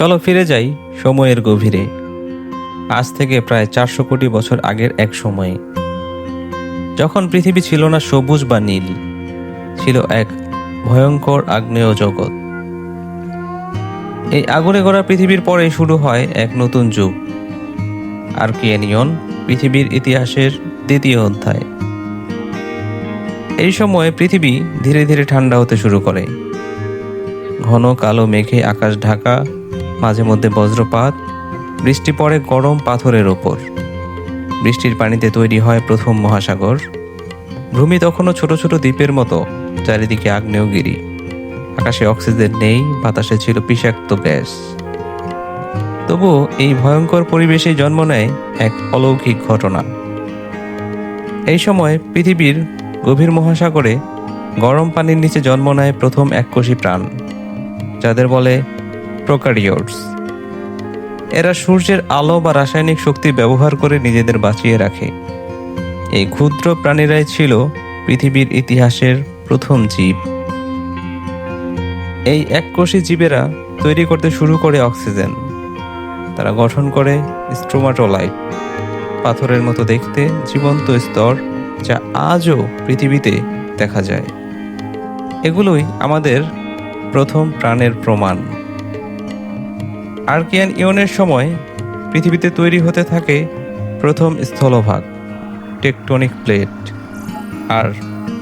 চলো ফিরে যাই সময়ের গভীরে। আজ থেকে প্রায় চারশো কোটি বছর আগের এক সময়ে। যখন পৃথিবী ছিল না সবুজ বা নীল, ছিল এক ভয়ঙ্কর আগ্নেয় জগৎ। এই আগুনে গড়া পৃথিবীর পরে শুরু হয় এক নতুন যুগ। আর্কিয়ানিয়ন পৃথিবীর ইতিহাসের দ্বিতীয় অধ্যায়। এই সময়ে পৃথিবী ধীরে ধীরে ঠান্ডা হতে শুরু করে। ঘন কালো মেঘে আকাশ ঢাকা মাঝে মধ্যে বজ্রপাত, বৃষ্টি পড়ে গরম পাথরের ওপর। বৃষ্টির পানিতে তৈরি হয় প্রথম মহাসাগর। ভূমি তখনও ছোট ছোট দ্বীপের মতো, চারিদিকে আগ্নেয়গিরি। আকাশে অক্সিজেন নেই, বাতাসে ছিল বিষাক্ত গ্যাস। তবুও এই ভয়ঙ্কর পরিবেশে জন্ম নেয় এক অলৌকিক ঘটনা। এই সময় পৃথিবীর গভীর মহাসাগরে গরম পানির নিচে জন্ম নেয় প্রথম এককোষী প্রাণ, যাদের বলে প্রোকারিওটস। এরা সূর্যের আলো বা রাসায়নিক শক্তি ব্যবহার করে নিজেদের বাঁচিয়ে রাখে। এই ক্ষুদ্র প্রাণীরাই ছিল পৃথিবীর ইতিহাসের প্রথম জীব। এই এককোষী জীবেরা তৈরি করতে শুরু করে অক্সিজেন। তারা গঠন করে স্ট্রোমাটোলাইট, পাথরের মতো দেখতে জীবন্ত স্তর যা আজও পৃথিবীতে দেখা যায়। এগুলোই আমাদের প্রথম প্রাণের প্রমাণ। আর্কিয়ান ইয়নের সময় পৃথিবীতে তৈরি হতে থাকে প্রথম স্থলভাগ, টেকটনিক প্লেট। আর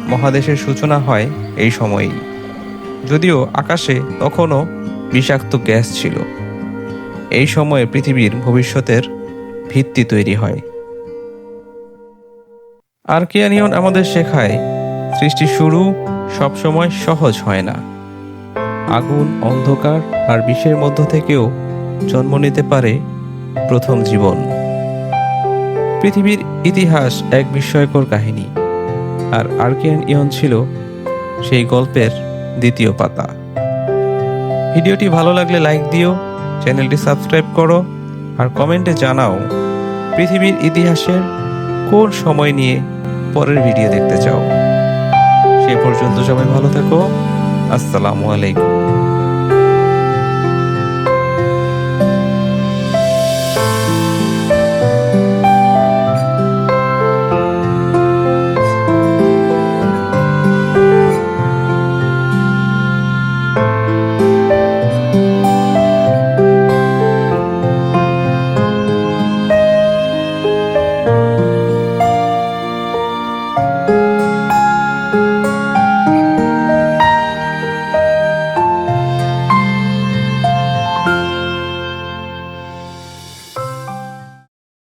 মহাদেশের সূচনা হয় এই সময়েই। যদিও আকাশে তখনও বিষাক্ত গ্যাস ছিল। এই সময়ে পৃথিবীর ভবিষ্যতের ভিত্তি তৈরি হয়। আর্কিয়ানিয়ন আমাদের শেখায়, সৃষ্টি শুরু সবসময় সহজ হয় না। আগুন, অন্ধকার আর বিষের মধ্য থেকেও জন্ম নিতে পারে প্রথম জীবন। পৃথিবীর ইতিহাস এক বিস্ময়কর কাহিনী, আর আর্কিয়ান ইয়ন ছিল সেই গল্পের দ্বিতীয় পাতা। ভিডিওটি ভালো লাগলে লাইক দিও, চ্যানেলটি সাবস্ক্রাইব করো, আর কমেন্টে জানাও পৃথিবীর ইতিহাসের কোন সময় নিয়ে পরের ভিডিও দেখতে চাও। সে পর্যন্ত সবাই ভালো থেকো। আসসালামু আলাইকুম।